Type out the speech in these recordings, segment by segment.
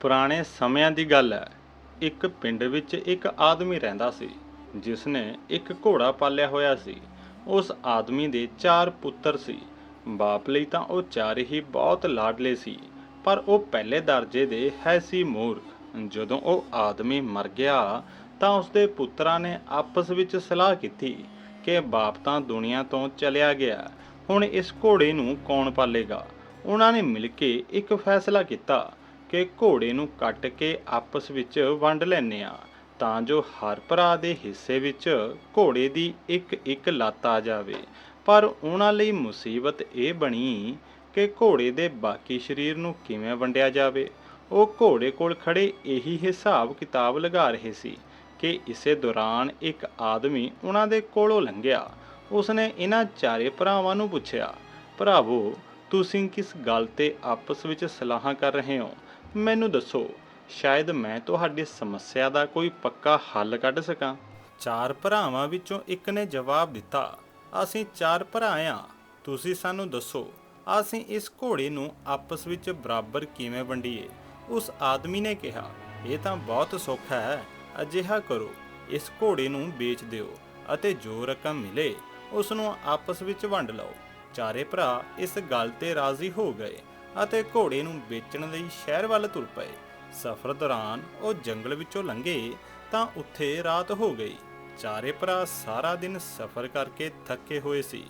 ਪੁਰਾਣੇ ਸਮਿਆਂ ਦੀ ਗੱਲ ਹੈ। ਇੱਕ ਪਿੰਡ ਵਿੱਚ ਇੱਕ ਆਦਮੀ ਰਹਿੰਦਾ ਸੀ ਜਿਸ ਨੇ ਇੱਕ ਘੋੜਾ ਪਾਲਿਆ ਹੋਇਆ ਸੀ। ਉਸ ਆਦਮੀ ਦੇ ਚਾਰ ਪੁੱਤਰ ਸੀ। ਬਾਪ ਲਈ ਤਾਂ ਉਹ ਚਾਰ ਹੀ ਬਹੁਤ ਲਾਡਲੇ ਸੀ, ਪਰ ਉਹ ਪਹਿਲੇ ਦਰਜੇ ਦੇ ਹੈ ਸੀ ਮੂਰਖ। ਜਦੋਂ ਉਹ ਆਦਮੀ ਮਰ ਗਿਆ, ਤਾਂ ਉਸਦੇ ਪੁੱਤਰਾਂ ਨੇ ਆਪਸ ਵਿੱਚ ਸਲਾਹ ਕੀਤੀ ਕਿ ਬਾਪ ਤਾਂ ਦੁਨੀਆ ਤੋਂ ਚਲਿਆ ਗਿਆ, ਹੁਣ ਇਸ ਘੋੜੇ ਨੂੰ ਕੌਣ ਪਾਲੇਗਾ? ਉਹਨਾਂ ਨੇ ਮਿਲ ਕੇ ਇੱਕ ਫੈਸਲਾ ਕੀਤਾ ਕਿ ਘੋੜੇ ਨੂੰ ਕੱਟ ਕੇ ਆਪਸ ਵਿੱਚ ਵੰਡ ਲੈਂਦੇ ਆ ਤਾਂ ਜੋ ਹਰ ਭਰਾ ਦੇ ਹਿੱਸੇ ਵਿੱਚ ਘੋੜੇ ਦੀ ਇੱਕ ਇੱਕ ਲੱਤ ਆ ਜਾਵੇ। ਪਰ ਉਹਨਾਂ ਲਈ ਮੁਸੀਬਤ ਇਹ ਬਣੀ ਕਿ ਘੋੜੇ ਦੇ ਬਾਕੀ ਸਰੀਰ ਨੂੰ ਕਿਵੇਂ ਵੰਡਿਆ ਜਾਵੇ। ਉਹ ਘੋੜੇ ਕੋਲ ਖੜੇ ਇਹੀ ਹਿਸਾਬ ਕਿਤਾਬ ਲਗਾ ਰਹੇ ਸੀ ਕਿ ਇਸੇ ਦੌਰਾਨ ਇੱਕ ਆਦਮੀ ਉਹਨਾਂ ਦੇ ਕੋਲੋਂ ਲੰਘਿਆ। ਉਸਨੇ ਇਹਨਾਂ ਚਾਰੇ ਭਰਾਵਾਂ ਨੂੰ ਪੁੱਛਿਆ, ਭਰਾਵੋ, ਤੁਸੀਂ ਕਿਸ ਗੱਲ ਤੇ ਆਪਸ ਵਿੱਚ ਸਲਾਹਾਂ ਕਰ ਰਹੇ ਹੋ? ਮੈਨੂੰ ਦੱਸੋ, ਸ਼ਾਇਦ ਮੈਂ ਤੁਹਾਡੀ ਸਮੱਸਿਆ ਦਾ ਕੋਈ ਪੱਕਾ ਹੱਲ ਕੱਢ ਸਕਾਂ? ਚਾਰ ਭਰਾਵਾਂ ਵਿੱਚੋਂ ਇੱਕ ਨੇ ਜਵਾਬ ਦਿੱਤਾ, ਅਸੀਂ ਚਾਰ ਭਰਾ ਆ। ਤੁਸੀਂ ਸਾਨੂੰ ਦੱਸੋ, ਅਸੀਂ ਇਸ ਘੋੜੇ ਨੂੰ ਆਪਸ ਵਿੱਚ ਬਰਾਬਰ ਕਿਵੇਂ ਵੰਡੀਏ? ਉਸ ਆਦਮੀ ਨੇ ਕਿਹਾ, ਇਹ ਤਾਂ ਬਹੁਤ ਸੌਖਾ ਹੈ, ਅਜਿਹਾ ਕਰੋ, ਇਸ ਘੋੜੇ ਨੂੰ ਵੇਚ ਦਿਓ ਅਤੇ ਜੋ ਰਕਮ ਮਿਲੇ ਉਸ ਨੂੰ ਆਪਸ ਵਿੱਚ ਵੰਡ ਲਓ। ਚਾਰੇ ਭਰਾ ਇਸ ਗੱਲ ਤੇ ਰਾਜ਼ੀ ਹੋ ਗਏ। ਅਤੇ ਘੋੜੇ ਨੂੰ ਵੇਚਣ ਲਈ ਸ਼ਹਿਰ ਵੱਲ ਤੁਰ ਪਏ। ਸਫ਼ਰ ਦੌਰਾਨ ਉਹ ਜੰਗਲ ਵਿੱਚੋਂ ਲੰਘੇ ਤਾਂ ਉੱਥੇ ਰਾਤ ਹੋ ਗਈ। ਚਾਰੇ ਭਰਾ ਸਾਰਾ ਦਿਨ ਸਫ਼ਰ ਕਰਕੇ ਥੱਕੇ ਹੋਏ ਸੀ।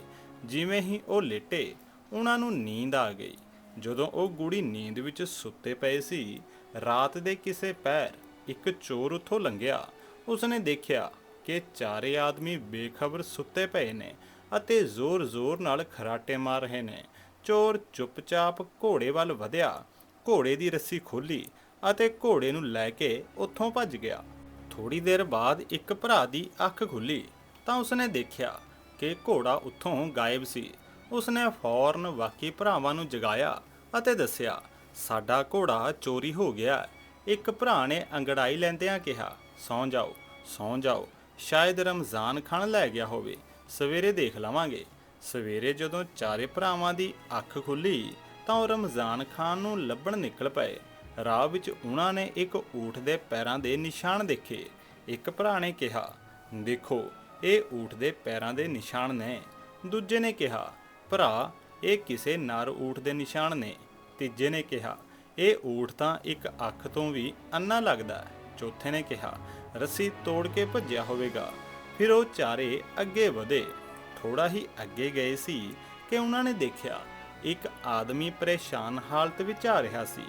ਜਿਵੇਂ ਹੀ ਉਹ ਲੇਟੇ, ਉਹਨਾਂ ਨੂੰ ਨੀਂਦ ਆ ਗਈ। ਜਦੋਂ ਉਹ ਗੂੜੀ ਨੀਂਦ ਵਿੱਚ ਸੁੱਤੇ ਪਏ ਸੀ, ਰਾਤ ਦੇ ਕਿਸੇ ਪੈਰ ਇੱਕ ਚੋਰ ਉੱਥੋਂ ਲੰਘਿਆ। ਉਸਨੇ ਦੇਖਿਆ ਕਿ ਚਾਰੇ ਆਦਮੀ ਬੇਖਬਰ ਸੁੱਤੇ ਪਏ ਨੇ ਅਤੇ ਜ਼ੋਰ-ਜ਼ੋਰ ਨਾਲ ਖਰਾਟੇ ਮਾਰ ਰਹੇ ਨੇ। ਚੋਰ ਚੁੱਪਚਾਪ ਘੋੜੇ ਵੱਲ ਵਧਿਆ। ਘੋੜੇ ਦੀ ਰੱਸੀ ਖੋਲੀ ਅਤੇ ਘੋੜੇ ਨੂੰ ਲੈ ਕੇ ਉੱਥੋਂ ਭੱਜ ਗਿਆ। ਥੋੜੀ ਦੇਰ ਬਾਅਦ ਇੱਕ ਭਰਾ ਦੀ ਅੱਖ ਖੁੱਲੀ ਤਾਂ ਉਸਨੇ ਦੇਖਿਆ ਕਿ ਘੋੜਾ ਉੱਥੋਂ ਗਾਇਬ ਸੀ। ਉਸਨੇ ਫੌਰਨ ਬਾਕੀ ਭਰਾਵਾਂ ਨੂੰ ਜਗਾਇਆ ਅਤੇ ਦੱਸਿਆ, ਸਾਡਾ ਘੋੜਾ ਚੋਰੀ ਹੋ ਗਿਆ ਇੱਕ ਭਰਾ ਨੇ ਅੰਗੜਾਈ ਲੈਂਦਿਆਂ ਕਿਹਾ, ਸੌਂ ਜਾਓ ਸੌਂ ਜਾਓ। ਸ਼ਾਇਦ ਰਮਜ਼ਾਨ ਖਾਨ ਲੈ ਗਿਆ ਹੋਵੇ। ਸਵੇਰੇ ਦੇਖ ਲਵਾਂਗੇ ਸਵੇਰੇ ਜਦੋਂ ਚਾਰੇ ਭਰਾਵਾਂ ਦੀ ਅੱਖ ਖੁੱਲੀ ਤਾਂ ਉਹ ਰਮਜ਼ਾਨ ਖਾਨ ਨੂੰ ਲੱਭਣ ਨਿਕਲ ਪਏ। ਰਾਹ ਵਿੱਚ ਉਹਨਾਂ ਨੇ ਇੱਕ ਊਠ ਦੇ ਪੈਰਾਂ ਦੇ ਨਿਸ਼ਾਨ ਦੇਖੇ। ਇੱਕ ਭਰਾ ਨੇ ਕਿਹਾ, ਦੇਖੋ, ਇਹ ਊਠ ਦੇ ਪੈਰਾਂ ਦੇ ਨਿਸ਼ਾਨ ਨੇ। ਦੂਜੇ ਨੇ ਕਿਹਾ, ਭਰਾ, ਇਹ ਕਿਸੇ ਨਰ ਊਠ ਦੇ ਨਿਸ਼ਾਨ ਨੇ। ਤੀਜੇ ਨੇ ਕਿਹਾ, ਇਹ ਊਠ ਤਾਂ ਇੱਕ ਅੱਖ ਤੋਂ ਵੀ ਅੰਨਾ ਲੱਗਦਾ ਚੌਥੇ ਨੇ ਕਿਹਾ, ਰੱਸੀ ਤੋੜ ਕੇ ਭੱਜਿਆ ਹੋਵੇਗਾ। ਫਿਰ ਉਹ ਚਾਰੇ ਅੱਗੇ ਵਧੇ। ਥੋੜਾ ਹੀ ਅੱਗੇ ਗਏ ਸੀ ਕਿ ਉਹਨਾਂ ਨੇ ਦੇਖਿਆ ਇੱਕ ਆਦਮੀ ਪਰੇਸ਼ਾਨ ਹਾਲਤ ਵਿੱਚ ਆ ਰਿਹਾ ਸੀ।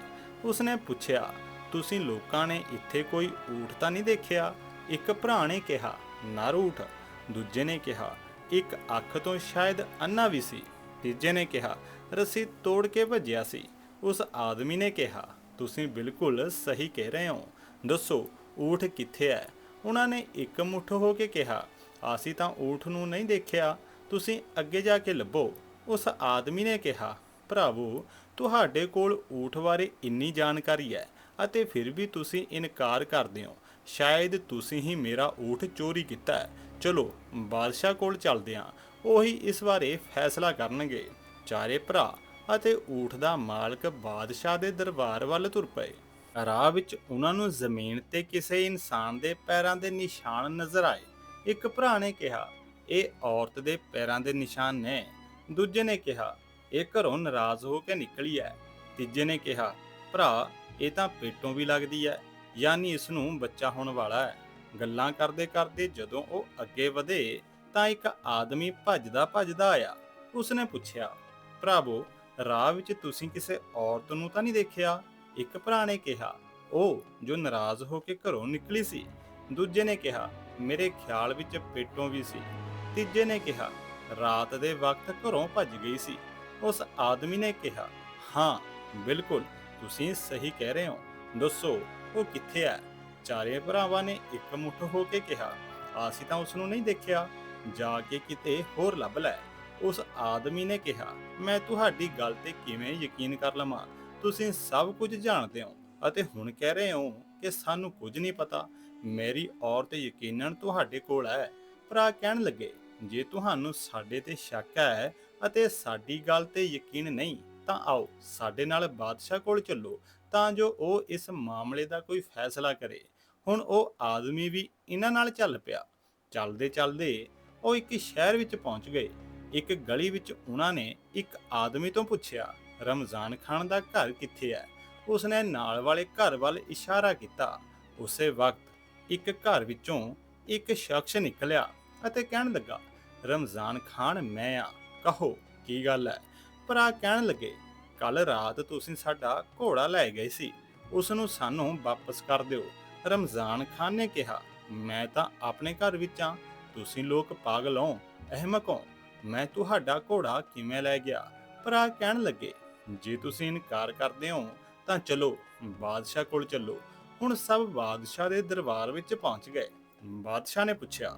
ਉਸਨੇ ਪੁੱਛਿਆ, ਤੁਸੀਂ ਲੋਕਾਂ ਨੇ ਇੱਥੇ ਕੋਈ ਊਠ ਤਾਂ ਨਹੀਂ ਦੇਖਿਆ? ਇੱਕ ਭਰਾ ਨੇ ਕਿਹਾ ਨਰ ਊਠ ਦੂਜੇ ਨੇ ਕਿਹਾ, ਇੱਕ ਅੱਖ ਤੋਂ ਸ਼ਾਇਦ ਅੰਨਾ ਵੀ ਸੀ। ਤੀਜੇ ਨੇ ਕਿਹਾ, ਰੱਸੀ ਤੋੜ ਕੇ ਭੱਜਿਆ ਸੀ। ਉਸ ਆਦਮੀ ਨੇ ਕਿਹਾ, ਤੁਸੀਂ ਬਿਲਕੁਲ ਸਹੀ ਕਹਿ ਰਹੇ ਹੋ। ਦੱਸੋ, ਊਠ ਕਿੱਥੇ ਹੈ? ਉਹਨਾਂ ਨੇ ਇੱਕ ਮੁੱਠ ਹੋ ਕੇ ਕਿਹਾ ਅਸੀਂ ਤਾਂ ਊਠ ਨੂੰ ਨਹੀਂ ਦੇਖਿਆ। ਤੁਸੀਂ ਅੱਗੇ ਜਾ ਕੇ ਲੱਭੋ। ਉਸ ਆਦਮੀ ਨੇ ਕਿਹਾ, ਭਰਾਵੋ, ਤੁਹਾਡੇ ਕੋਲ ਊਠ ਬਾਰੇ ਇੰਨੀ ਜਾਣਕਾਰੀ ਹੈ ਅਤੇ ਫਿਰ ਵੀ ਤੁਸੀਂ ਇਨਕਾਰ ਕਰਦੇ ਹੋ। ਸ਼ਾਇਦ ਤੁਸੀਂ ਹੀ ਮੇਰਾ ਊਠ ਚੋਰੀ ਕੀਤਾ ਹੈ। ਚਲੋ, ਬਾਦਸ਼ਾਹ ਕੋਲ ਚੱਲਦੇ ਹਾਂ। ਉਹੀ ਇਸ ਬਾਰੇ ਫੈਸਲਾ ਕਰਨਗੇ। ਚਾਰੇ ਭਰਾ ਅਤੇ ਊਠ ਦਾ ਮਾਲਕ ਬਾਦਸ਼ਾਹ ਦੇ ਦਰਬਾਰ ਵੱਲ ਤੁਰ ਪਏ। ਰਾਹ ਵਿੱਚ ਉਹਨਾਂ ਨੂੰ ਜ਼ਮੀਨ ਤੇ ਕਿਸੇ ਇਨਸਾਨ ਦੇ ਪੈਰਾਂ ਦੇ ਨਿਸ਼ਾਨ ਨਜ਼ਰ ਆਏ। ਇੱਕ ਭਰਾ ਨੇ ਕਿਹਾ, ਇਹ ਔਰਤ ਦੇ ਪੈਰਾਂ ਦੇ ਨਿਸ਼ਾਨ ਨੇ। ਦੂਜੇ ਨੇ ਕਿਹਾ, ਇਹ ਘਰੋਂ ਨਾਰਾਜ਼ ਹੋ ਕੇ ਨਿਕਲੀ ਹੈ ਤੀਜੇ ਨੇ ਕਿਹਾ, ਭਰਾ, ਇਹ ਤਾਂ ਪੇਟੋਂ ਵੀ ਲੱਗਦੀ ਹੈ ਯਾਨੀ ਇਸ ਨੂੰ ਬੱਚਾ ਹੋਣ ਵਾਲਾ ਹੈ ਗੱਲਾਂ ਕਰਦੇ ਕਰਦੇ ਜਦੋਂ ਉਹ ਅੱਗੇ ਵਧੇ, ਤਾਂ ਇੱਕ ਆਦਮੀ ਭੱਜਦਾ ਭੱਜਦਾ ਆਇਆ। ਉਸਨੇ ਪੁੱਛਿਆ, ਭਰਾਵੋ, ਰਾਹ ਵਿੱਚ ਤੁਸੀਂ ਕਿਸੇ ਔਰਤ ਨੂੰ ਤਾਂ ਨਹੀਂ ਦੇਖਿਆ? ਇੱਕ ਭਰਾ ਨੇ ਕਿਹਾ ਉਹ ਜੋ ਨਾਰਾਜ਼ ਹੋ ਕੇ ਘਰੋਂ ਨਿਕਲੀ ਸੀ। ਦੂਜੇ ਨੇ ਕਿਹਾ ਮੇਰੇ ਖਿਆਲ ਵਿੱਚ ਪੇਟੋਂ ਵੀ ਸੀ। ਤੀਜੇ ਨੇ ਕਿਹਾ, ਰਾਤ ਦੇ ਵਕਤ ਘਰੋਂ ਭੱਜ ਗਈ ਸੀ। ਉਸ ਆਦਮੀ ਨੇ ਕਿਹਾ, ਹਾਂ, ਬਿਲਕੁਲ, ਤੁਸੀਂ ਸਹੀ ਕਹਿ ਰਹੇ ਹੋ। ਦੱਸੋ, ਉਹ ਕਿੱਥੇ ਹੈ? ਚਾਰੇ ਭਰਾਵਾਂ ਨੇ ਇੱਕ ਹੋ ਕੇ ਕਿਹਾ, ਅਸੀਂ ਤਾਂ ਉਸ ਨੂੰ ਨਹੀਂ ਦੇਖਿਆ। ਜਾ ਕੇ ਕਿਤੇ ਹੋਰ ਲੱਭ ਲੈ। ਉਸ ਆਦਮੀ ਨੇ ਕਿਹਾ, ਮੈਂ ਤੁਹਾਡੀ ਗੱਲ ਤੇ ਕਿਵੇਂ ਯਕੀਨ ਕਰ ਲਵਾਂ? ਤੁਸੀਂ ਸਭ ਕੁਝ ਜਾਣਦੇ ਹੋ ਅਤੇ ਹੁਣ ਕਹਿ ਰਹੇ ਹੋ ਕਿ ਸਾਨੂੰ ਕੁਝ ਨਹੀਂ ਪਤਾ। ਮੇਰੀ ਔਰਤ ਯਕੀਨਨ ਤੁਹਾਡੇ ਕੋਲ ਹੈ। ਭਰਾ ਕਹਿਣ ਲੱਗੇ, ਜੇ ਤੁਹਾਨੂੰ ਸਾਡੇ ਤੇ ਸ਼ੱਕ ਹੈ ਅਤੇ ਸਾਡੀ ਗੱਲ ਤੇ ਯਕੀਨ ਨਹੀਂ, ਤਾਂ ਆਓ ਸਾਡੇ ਨਾਲ ਬਾਦਸ਼ਾਹ ਕੋਲ ਚੱਲੋ, ਤਾਂ ਜੋ ਉਹ ਇਸ ਮਾਮਲੇ ਦਾ ਕੋਈ ਫੈਸਲਾ ਕਰੇ। ਹੁਣ ਉਹ ਆਦਮੀ ਵੀ ਇਹਨਾਂ ਨਾਲ ਚੱਲ ਪਿਆ। ਚੱਲਦੇ ਚੱਲਦੇ ਉਹ ਇੱਕ ਸ਼ਹਿਰ ਵਿੱਚ ਪਹੁੰਚ ਗਏ। ਇੱਕ ਗਲੀ ਵਿੱਚ ਉਹਨਾਂ ਨੇ ਇੱਕ ਆਦਮੀ ਤੋਂ ਪੁੱਛਿਆ, ਰਮਜ਼ਾਨ ਖਾਨ ਦਾ ਘਰ ਕਿੱਥੇ ਹੈ? ਉਸਨੇ ਨਾਲ ਵਾਲੇ ਘਰ ਵੱਲ ਇਸ਼ਾਰਾ ਕੀਤਾ। ਉਸੇ ਵਕਤ ਇੱਕ ਘਰ ਵਿੱਚੋਂ ਇੱਕ ਸ਼ਖਸ ਨਿਕਲਿਆ ਅਤੇ ਕਹਿਣ ਲੱਗਾ, ਰਮਜ਼ਾਨ ਖਾਨ, ਮੈਂ ਆ। ਕਹੋ, ਕੀ ਗੱਲ ਹੈ? ਭਰਾ ਕਹਿਣ ਲੱਗੇ, ਕੱਲ ਰਾਤ ਤੁਸੀਂ ਸਾਡਾ ਘੋੜਾ ਲੈ ਗਏ ਸੀ। ਉਸ ਨੂੰ ਸਾਨੂੰ ਵਾਪਸ ਕਰ ਦਿਓ। ਰਮਜ਼ਾਨ ਖਾਨ ਨੇ ਕਿਹਾ, ਮੈਂ ਤਾਂ ਆਪਣੇ ਘਰ ਵਿੱਚ ਆ। ਤੁਸੀਂ ਲੋਕ ਪਾਗਲ ਹੋ, ਅਹਿਮਕ ਹੋ। ਮੈਂ ਤੁਹਾਡਾ ਘੋੜਾ ਕਿਵੇਂ ਲੈ ਗਿਆ? ਭਰਾ ਕਹਿਣ ਲੱਗੇ, ਜੇ ਤੁਸੀਂ ਇਨਕਾਰ ਕਰਦੇ ਹੋ, ਤਾਂ ਚਲੋ, ਬਾਦਸ਼ਾਹ ਕੋਲ ਚੱਲੋ। ਹੁਣ ਸਭ ਬਾਦਸ਼ਾਹ ਦੇ ਦਰਬਾਰ ਵਿੱਚ ਪਹੁੰਚ ਗਏ। ਬਾਦਸ਼ਾਹ ਨੇ ਪੁੱਛਿਆ,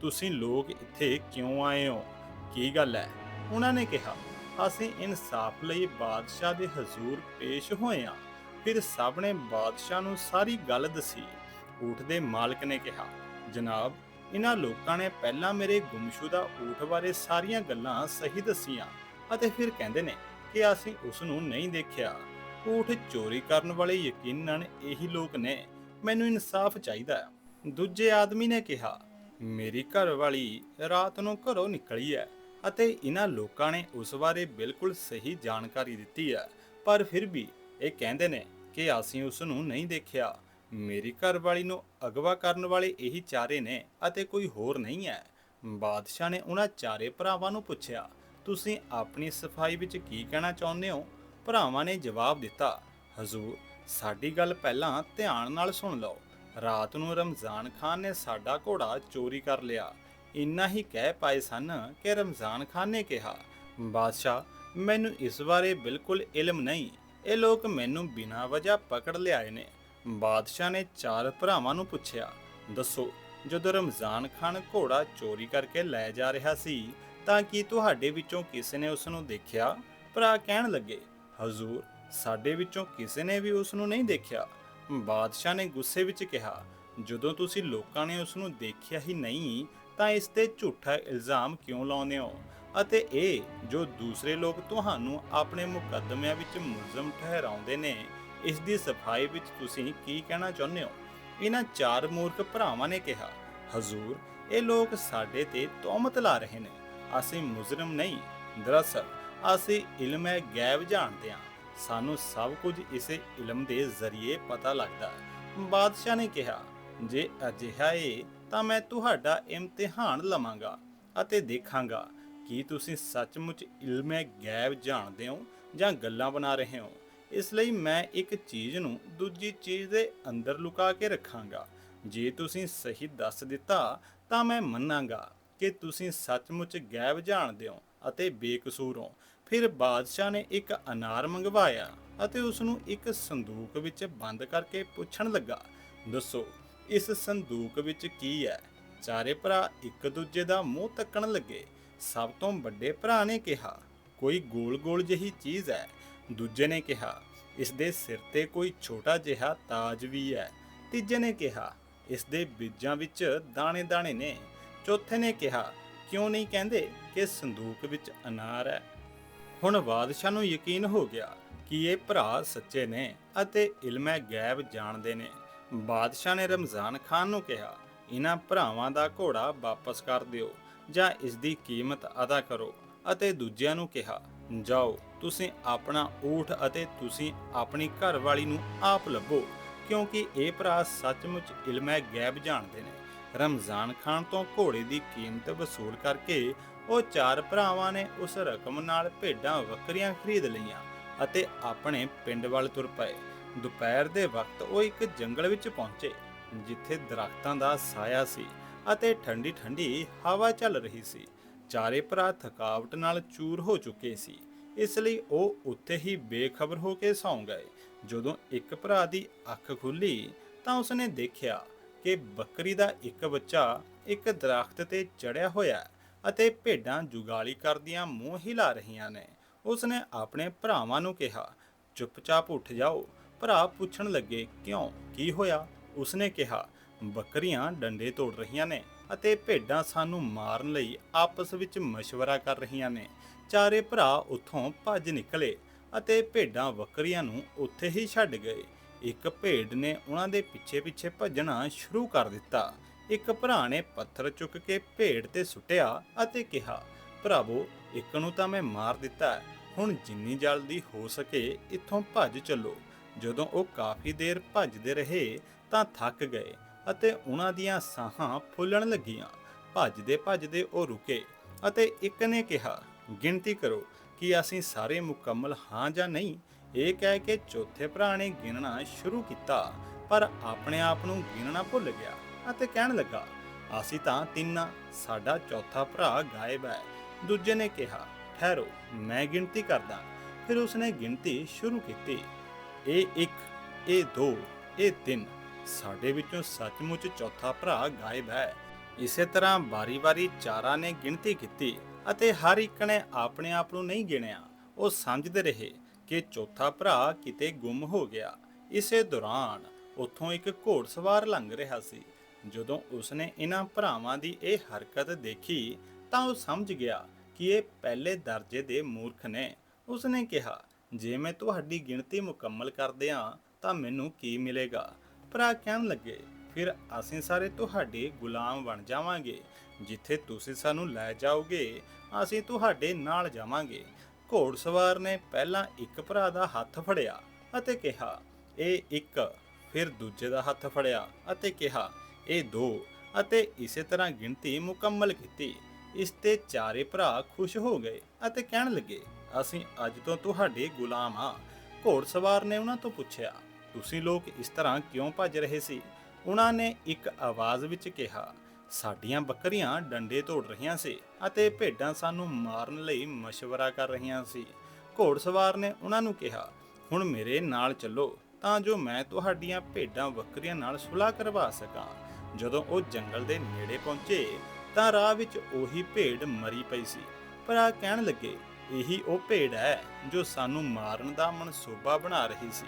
ਤੁਸੀਂ ਲੋਕ ਇੱਥੇ ਕਿਉਂ ਆਏ ਹੋ? ਕੀ ਗੱਲ ਹੈ? ਉਹਨਾਂ ਨੇ ਕਿਹਾ, ਅਸੀਂ ਇਨਸਾਫ ਲਈ ਬਾਦਸ਼ਾਹ ਦੇ ਹਜ਼ੂਰ ਪੇਸ਼ ਹੋਏ ਹਾਂ। ਫਿਰ ਸਭ ਨੇ ਬਾਦਸ਼ਾਹ ਨੂੰ ਸਾਰੀ ਗੱਲ ਦੱਸੀ। ਊਠ ਦੇ ਮਾਲਕ ਨੇ ਕਿਹਾ, ਜਨਾਬ ਇਹਨਾਂ ਲੋਕਾਂ ਨੇ ਪਹਿਲਾਂ ਮੇਰੇ ਗੁੰਮਸ਼ੁਦਾ ਊਠ ਬਾਰੇ ਸਾਰੀਆਂ ਗੱਲਾਂ ਸਹੀ ਦੱਸੀਆਂ ਅਤੇ ਫਿਰ ਕਹਿੰਦੇ ਨੇ ਕਿ ਅਸੀਂ ਉਸ ਨੂੰ ਨਹੀਂ ਦੇਖਿਆ। ਊਠ ਚੋਰੀ ਕਰਨ ਵਾਲੇ ਯਕੀਨਨ ਇਹੀ ਲੋਕ ਨੇ। ਮੈਨੂੰ ਇਨਸਾਫ ਚਾਹੀਦਾ ਹੈ। ਦੂਜੇ ਆਦਮੀ ਨੇ ਕਿਹਾ, ਮੇਰੀ ਘਰਵਾਲੀ ਰਾਤ ਨੂੰ ਘਰੋਂ ਨਿਕਲੀ ਹੈ ਅਤੇ ਇਹਨਾਂ ਲੋਕਾਂ ਨੇ ਉਸ ਬਾਰੇ ਬਿਲਕੁਲ ਸਹੀ ਜਾਣਕਾਰੀ ਦਿੱਤੀ ਹੈ। ਪਰ ਫਿਰ ਵੀ ਇਹ ਕਹਿੰਦੇ ਨੇ ਕਿ ਅਸੀਂ ਉਸ ਨੂੰ ਨਹੀਂ ਦੇਖਿਆ। ਮੇਰੀ ਘਰਵਾਲੀ ਨੂੰ ਅਗਵਾ ਕਰਨ ਵਾਲੇ ਇਹੀ ਚਾਰੇ ਨੇ ਅਤੇ ਕੋਈ ਹੋਰ ਨਹੀਂ ਹੈ। ਬਾਦਸ਼ਾਹ ਨੇ ਉਹਨਾਂ ਚਾਰੇ ਭਰਾਵਾਂ ਨੂੰ ਪੁੱਛਿਆ, ਤੁਸੀਂ ਆਪਣੀ ਸਫ਼ਾਈ ਵਿੱਚ ਕੀ ਕਹਿਣਾ ਚਾਹੁੰਦੇ ਹੋ? ਭਰਾਵਾਂ ਨੇ ਜਵਾਬ ਦਿੱਤਾ, ਹਜ਼ੂਰ, ਸਾਡੀ ਗੱਲ ਪਹਿਲਾਂ ਧਿਆਨ ਨਾਲ ਸੁਣ ਲਓ। ਰਾਤ ਨੂੰ ਰਮਜ਼ਾਨ ਖਾਨ ਨੇ ਸਾਡਾ ਘੋੜਾ ਚੋਰੀ ਕਰ ਲਿਆ। ਇੰਨਾ ਹੀ ਕਹਿ ਪਾਏ ਸਨ ਕਿ ਰਮਜ਼ਾਨ ਖਾਨ ਨੇ ਕਿਹਾ, ਬਾਦਸ਼ਾਹ, ਮੈਨੂੰ ਇਸ ਬਾਰੇ ਬਿਲਕੁਲ ਇਲਮ ਨਹੀਂ। ਇਹ ਲੋਕ ਮੈਨੂੰ ਬਿਨਾਂ ਵਜ੍ਹਾ ਪਕੜ ਲਿਆਏ ਨੇ। ਬਾਦਸ਼ਾਹ ਨੇ ਚਾਰ ਭਰਾਵਾਂ ਨੂੰ ਪੁੱਛਿਆ, ਦੱਸੋ, ਜਦੋਂ ਰਮਜ਼ਾਨ ਖਾਨ ਘੋੜਾ ਚੋਰੀ ਕਰਕੇ ਲੈ ਜਾ ਰਿਹਾ ਸੀ, ਤਾਂ ਕੀ ਤੁਹਾਡੇ ਵਿੱਚੋਂ ਕਿਸੇ ਨੇ ਉਸ ਨੂੰ ਦੇਖਿਆ? ਭਰਾ ਕਹਿਣ ਲੱਗੇ ਹਜ਼ੂਰ, ਸਾਡੇ ਵਿੱਚੋਂ ਕਿਸੇ ਨੇ ਵੀ ਉਸ ਨੂੰ ਨਹੀਂ ਦੇਖਿਆ। ਬਾਦਸ਼ਾਹ ਨੇ ਗੁੱਸੇ ਵਿੱਚ ਕਿਹਾ, ਜਦੋਂ ਤੁਸੀਂ ਲੋਕਾਂ ਨੇ ਉਸ ਨੂੰ ਦੇਖਿਆ ਹੀ ਨਹੀਂ, ਤਾਂ ਇਸ ਤੇ ਝੂਠਾ ਇਲਜ਼ਾਮ ਕਿਉਂ ਲਾਉਂਦੇ ਹੋ? ਅਤੇ ਇਹ ਜੋ ਦੂਸਰੇ ਲੋਕ ਤੁਹਾਨੂੰ ਆਪਣੇ ਮੁਕੱਦਮਿਆਂ ਵਿੱਚ ਮੁਲਜ਼ਮ ਠਹਿਰਾਉਂਦੇ ਨੇ, ਇਸ ਦੀ ਸਫ਼ਾਈ ਵਿੱਚ ਤੁਸੀਂ ਕੀ ਕਹਿਣਾ ਚਾਹੁੰਦੇ ਹੋ? ਇਹਨਾਂ ਚਾਰ ਮੂਰਖ ਭਰਾਵਾਂ ਨੇ ਕਿਹਾ, ਹਜ਼ੂਰ, ਇਹ ਲੋਕ ਸਾਡੇ ਤੇ ਤੌਮਤ ਲਾ ਰਹੇ ਨੇ। ਅਸੀਂ ਮੁਜਰਮ ਨਹੀਂ, ਦਰਅਸਲ ਅਸੀਂ ਇਲਮ ਹੈ, ਗੈਬ ਜਾਣਦੇ ਹਾਂ। ਸਾਨੂੰ ਸਭ ਕੁਝ ਇਸੇ ਇਲਮ ਦੇ ਜ਼ਰੀਏ ਪਤਾ ਲੱਗਦਾ ਹੈ। ਬਾਦਸ਼ਾਹ ਨੇ ਕਿਹਾ, ਜੇ ਅਜਿਹਾ ਏ, ਤਾਂ ਮੈਂ ਤੁਹਾਡਾ ਇਮਤਿਹਾਨ ਲਵਾਂਗਾ ਅਤੇ ਦੇਖਾਂਗਾ ਕੀ ਤੁਸੀਂ ਸੱਚਮੁੱਚ ਇਲਮ ਹੈ, ਗੈਬ ਜਾਣਦੇ ਹੋ ਜਾਂ ਗੱਲਾਂ ਬਣਾ ਰਹੇ ਹੋ। ਇਸ ਲਈ ਮੈਂ ਇੱਕ ਚੀਜ਼ ਨੂੰ ਦੂਜੀ ਚੀਜ਼ ਦੇ ਅੰਦਰ ਲੁਕਾ ਕੇ ਰੱਖਾਂਗਾ। ਜੇ ਤੁਸੀਂ ਸਹੀ ਦੱਸ ਦਿੱਤਾ, ਤਾਂ ਮੈਂ ਮੰਨਾਂਗਾ ਕਿ ਤੁਸੀਂ ਸੱਚਮੁੱਚ ਗੈਬ ਜਾਣਦੇ ਹੋ ਅਤੇ ਬੇਕਸੂਰ ਹੋ। ਫਿਰ ਬਾਦਸ਼ਾਹ ਨੇ ਇੱਕ ਅਨਾਰ ਮੰਗਵਾਇਆ ਅਤੇ ਉਸ ਨੂੰ ਇੱਕ ਸੰਦੂਕ ਵਿੱਚ ਬੰਦ ਕਰਕੇ ਪੁੱਛਣ ਲੱਗਾ, ਦੱਸੋ, ਇਸ ਸੰਦੂਕ ਵਿੱਚ ਕੀ ਹੈ? ਚਾਰੇ ਭਰਾ ਇੱਕ ਦੂਜੇ ਦਾ ਮੂੰਹ ਤੱਕਣ ਲੱਗੇ। ਸਭ ਤੋਂ ਵੱਡੇ ਭਰਾ ਨੇ ਕਿਹਾ, ਕੋਈ ਗੋਲ-ਗੋਲ ਜਿਹੀ ਚੀਜ਼ ਹੈ। ਦੂਜੇ ਨੇ ਕਿਹਾ, ਇਸ ਦੇ ਸਿਰ ਤੇ ਕੋਈ ਛੋਟਾ ਜਿਹਾ ਤਾਜ ਵੀ ਹੈ। ਤੀਜੇ ਨੇ ਕਿਹਾ, ਇਸ ਦੇ ਬੀਜਾਂ ਵਿੱਚ ਦਾਣੇ-ਦਾਣੇ ਨੇ। ਚੌਥੇ ਨੇ ਕਿਹਾ, ਕਿਉਂ ਨਹੀਂ ਕਹਿੰਦੇ ਕਿ ਸੰਦੂਕ ਵਿੱਚ ਅਨਾਰ ਹੈ? ਹੁਣ ਬਾਦਸ਼ਾਹ ਨੂੰ ਯਕੀਨ ਹੋ ਗਿਆ ਕਿ ਇਹ ਭਰਾ ਸੱਚੇ ਨੇ ਅਤੇ ਇਲਮੈ ਗੈਬ ਜਾਣਦੇ ਨੇ। ਬਾਦਸ਼ਾਹ ਨੇ ਰਮਜ਼ਾਨ ਖਾਨ ਨੂੰ ਕਿਹਾ ਇਹਨਾਂ ਭਰਾਵਾਂ ਦਾ ਘੋੜਾ ਵਾਪਸ ਕਰ ਦਿਓ ਜਾਂ ਇਸ ਦੀ ਕੀਮਤ ਅਦਾ ਕਰੋ। ਅਤੇ ਦੂਜਿਆਂ ਨੂੰ ਕਿਹਾ, ਜਾਓ, ਤੁਸੀਂ ਆਪਣਾ ਊਠ ਅਤੇ ਤੁਸੀਂ ਆਪਣੀ ਘਰਵਾਲੀ ਨੂੰ ਆਪ ਲੱਭੋ, ਕਿਉਂਕਿ ਇਹ ਭਰਾ ਸੱਚਮੁੱਚ ਇਲਮੈ ਗੈਬ ਜਾਣਦੇ ਨੇ। ਰਮਜ਼ਾਨ ਖਾਨ ਤੋਂ ਘੋੜੇ ਦੀ ਕੀਮਤ ਵਸੂਲ ਕਰਕੇ ਉਹ ਚਾਰ ਭਰਾਵਾਂ ਨੇ ਉਸ ਰਕਮ ਨਾਲ ਭੇਡਾਂ ਬੱਕਰੀਆਂ ਖਰੀਦ ਲਈਆਂ ਅਤੇ ਆਪਣੇ ਪਿੰਡ ਵੱਲ ਤੁਰ ਪਏ। ਦੁਪਹਿਰ ਦੇ ਵਕਤ ਉਹ ਇੱਕ ਜੰਗਲ ਵਿੱਚ ਪਹੁੰਚੇ, ਜਿੱਥੇ ਦਰਖਤਾਂ ਦਾ ਸਾਇਆ ਸੀ ਅਤੇ ਠੰਡੀ ਠੰਡੀ ਹਵਾ ਚੱਲ ਰਹੀ ਸੀ। ਚਾਰੇ ਭਰਾ ਥਕਾਵਟ ਨਾਲ ਚੂਰ ਹੋ ਚੁੱਕੇ ਸੀ। ਇਸ ਲਈ ਉਹ ਉੱਥੇ ਹੀ ਬੇਖਬਰ ਹੋ ਕੇ ਸੌਂ ਗਏ। ਜਦੋਂ ਇੱਕ ਭਰਾ ਦੀ ਅੱਖ ਖੁੱਲੀ ਤਾਂ ਉਸਨੇ ਦੇਖਿਆ ਕਿ ਬੱਕਰੀ ਦਾ ਇੱਕ ਬੱਚਾ ਇੱਕ ਦਰਖਤ ਤੇ ਚੜਿਆ ਹੋਇਆ ਹੈ। ਅਤੇ ਭੇਡਾਂ ਜੁਗਾਲੀ ਕਰਦੀਆਂ ਮੂੰਹ ਹਿਲਾ ਰਹੀਆਂ ਨੇ। ਉਸਨੇ ਆਪਣੇ ਭਰਾਵਾਂ ਨੂੰ ਕਿਹਾ, ਚੁੱਪਚਾਪ ਉੱਠ ਜਾਓ। ਭਰਾ ਪੁੱਛਣ ਲੱਗੇ, ਕਿਉਂ? ਕੀ ਹੋਇਆ? ਉਸਨੇ ਕਿਹਾ, ਬੱਕਰੀਆਂ ਡੰਡੇ ਤੋੜ ਰਹੀਆਂ ਨੇ ਅਤੇ ਭੇਡਾਂ ਸਾਨੂੰ ਮਾਰਨ ਲਈ ਆਪਸ ਵਿੱਚ ਮਸ਼ਵਰਾ ਕਰ ਰਹੀਆਂ ਨੇ। ਚਾਰੇ ਭਰਾ ਉੱਥੋਂ ਭੱਜ ਨਿਕਲੇ ਅਤੇ ਭੇਡਾਂ ਬੱਕਰੀਆਂ ਨੂੰ ਉੱਥੇ ਹੀ ਛੱਡ ਗਏ। ਇੱਕ ਭੇਡ ਨੇ ਉਹਨਾਂ ਦੇ ਪਿੱਛੇ-ਪਿੱਛੇ ਭੱਜਣਾ ਸ਼ੁਰੂ ਕਰ ਦਿੱਤਾ। ਇੱਕ ਭਰਾ ਨੇ ਪੱਥਰ ਚੁੱਕ ਕੇ ਭੇਡ ਤੇ ਸੁੱਟਿਆ ਅਤੇ ਕਿਹਾ ਭਰਾਵੋ ਇੱਕ ਨੂੰ ਤਾਂ ਮੈਂ ਮਾਰ ਦਿੱਤਾ ਹੈ, ਹੁਣ ਜਿੰਨੀ ਜਲਦੀ ਹੋ ਸਕੇ ਇੱਥੋਂ ਭੱਜ ਚੱਲੋ। ਜਦੋਂ ਉਹ ਕਾਫੀ ਦੇਰ ਭੱਜਦੇ ਰਹੇ ਤਾਂ ਥੱਕ ਗਏ ਅਤੇ ਉਹਨਾਂ ਦੀਆਂ ਸਾਹਾਂ ਫੁੱਲਣ ਲੱਗੀਆਂ। ਭੱਜਦੇ ਭੱਜਦੇ ਉਹ ਰੁਕੇ ਅਤੇ ਇੱਕ ਨੇ ਕਿਹਾ ਗਿਣਤੀ ਕਰੋ ਕਿ ਅਸੀਂ ਸਾਰੇ ਮੁਕੰਮਲ ਹਾਂ ਜਾਂ ਨਹੀਂ। ਇਹ ਕਹਿ ਕੇ ਚੌਥੇ ਭਰਾ ਨੇ ਗਿਣਨਾ ਸ਼ੁਰੂ ਕੀਤਾ ਪਰ ਆਪਣੇ ਆਪ ਨੂੰ ਗਿਣਨਾ ਭੁੱਲ ਗਿਆ। ਅਤੇ ਕਹਿਣ ਲੱਗਾ, ਅਸੀਂ ਤਾਂ ਤਿੰਨਾਂ, ਸਾਡਾ ਚੌਥਾ ਭਰਾ ਗਾਇਬ ਹੈ। ਦੂਜੇ ਨੇ ਕਿਹਾ, ਠਹਿਰੋ, ਮੈਂ ਗਿਣਤੀ ਕਰਦਾ। ਫਿਰ ਉਸਨੇ ਗਿਣਤੀ ਸ਼ੁਰੂ ਕੀਤੀ। ਇਹ ਇੱਕ, ਇਹ ਦੋ, ਇਹ ਤਿੰਨ, ਸਾਡੇ ਵਿੱਚੋਂ ਸੱਚਮੁੱਚ ਚੌਥਾ ਭਰਾ ਗਾਇਬ ਹੈ। ਇਸੇ ਤਰ੍ਹਾਂ ਵਾਰੀ-ਵਾਰੀ ਚਾਰਾਂ ਨੇ ਗਿਣਤੀ ਕੀਤੀ ਅਤੇ ਹਰ ਇੱਕ ਨੇ ਆਪਣੇ ਆਪ ਨੂੰ ਨਹੀਂ ਗਿਣਿਆ। ਉਹ ਸਮਝਦੇ ਰਹੇ ਕਿ ਚੌਥਾ ਭਰਾ ਕਿਤੇ ਗੁੰਮ ਹੋ ਗਿਆ। ਇਸੇ ਦੌਰਾਨ ਉੱਥੋਂ ਇੱਕ ਘੋੜਸਵਾਰ ਲੰਘ ਰਿਹਾ ਸੀ। ਜਦੋਂ ਉਸਨੇ ਇਹਨਾਂ ਭਰਾਵਾਂ ਦੀ ਇਹ ਹਰਕਤ ਦੇਖੀ ਤਾਂ ਉਹ ਸਮਝ ਗਿਆ ਕਿ ਇਹ ਪਹਿਲੇ ਦਰਜੇ ਦੇ ਮੂਰਖ ਨੇ। ਉਸਨੇ ਕਿਹਾ, ਜੇ ਮੈਂ ਤੁਹਾਡੀ ਗਿਣਤੀ ਮੁਕੰਮਲ ਕਰ ਦਿਆਂ ਤਾਂ ਮੈਨੂੰ ਕੀ ਮਿਲੇਗਾ? ਭਰਾ ਕਹਿਣ ਲੱਗੇ, ਫਿਰ ਅਸੀਂ ਸਾਰੇ ਤੁਹਾਡੇ ਗੁਲਾਮ ਬਣ ਜਾਵਾਂਗੇ। ਜਿੱਥੇ ਤੁਸੀਂ ਸਾਨੂੰ ਲੈ ਜਾਓਗੇ, ਅਸੀਂ ਤੁਹਾਡੇ ਨਾਲ ਜਾਵਾਂਗੇ। ਘੋੜਸਵਾਰ ਨੇ ਪਹਿਲਾਂ ਇੱਕ ਭਰਾ ਦਾ ਹੱਥ ਫੜਿਆ ਅਤੇ ਕਿਹਾ, ਇਹ ਇੱਕ। ਫਿਰ ਦੂਜੇ ਦਾ ਹੱਥ ਫੜਿਆ ਅਤੇ ਕਿਹਾ ਇਹ ਦੋ ਅਤੇ ਇਸੇ ਤਰ੍ਹਾਂ ਗਿਣਤੀ ਮੁਕੰਮਲ ਕੀਤੀ। ਇਸ ਤੇ ਚਾਰੇ ਭਰਾ ਖੁਸ਼ ਹੋ ਗਏ ਅਤੇ ਕਹਿਣ ਲੱਗੇ, ਅਸੀਂ ਅੱਜ ਤੋਂ ਤੁਹਾਡੇ ਗੁਲਾਮ ਹਾਂ। ਘੋੜਸਵਾਰ ਨੇ ਉਹਨਾਂ ਤੋਂ ਪੁੱਛਿਆ, ਤੁਸੀਂ ਲੋਕ ਇਸ ਤਰ੍ਹਾਂ ਕਿਉਂ ਭੱਜ ਰਹੇ ਸੀ? ਉਹਨਾਂ ਨੇ ਇੱਕ ਆਵਾਜ਼ ਵਿੱਚ ਕਿਹਾ, ਸਾਡੀਆਂ ਬੱਕਰੀਆਂ ਡੰਡੇ ਤੋੜ ਰਹੀਆਂ ਸੀ ਅਤੇ ਭੇਡਾਂ ਸਾਨੂੰ ਮਾਰਨ ਲਈ ਮਸ਼ਵਰਾ ਕਰ ਰਹੀਆਂ ਸੀ। ਘੋੜਸਵਾਰ ਨੇ ਉਹਨਾਂ ਨੂੰ ਕਿਹਾ, ਹੁਣ ਮੇਰੇ ਨਾਲ ਚੱਲੋ ਤਾਂ ਜੋ ਮੈਂ ਤੁਹਾਡੀਆਂ ਭੇਡਾਂ ਬੱਕਰੀਆਂ ਨਾਲ ਸੁਲਾਹ ਕਰਵਾ ਸਕਾਂ। ਜਦੋਂ ਉਹ ਜੰਗਲ ਦੇ ਨੇੜੇ ਪਹੁੰਚੇ ਤਾਂ ਰਾਹ ਵਿੱਚ ਉਹੀ ਭੇਡ ਮਰੀ ਪਈ ਸੀ। ਭਰਾ ਕਹਿਣ ਲੱਗੇ, ਇਹੀ ਉਹ ਭੇਡ ਹੈ ਜੋ ਸਾਨੂੰ ਮਾਰਨ ਦਾ ਮਨਸੂਬਾ ਬਣਾ ਰਹੀ ਸੀ।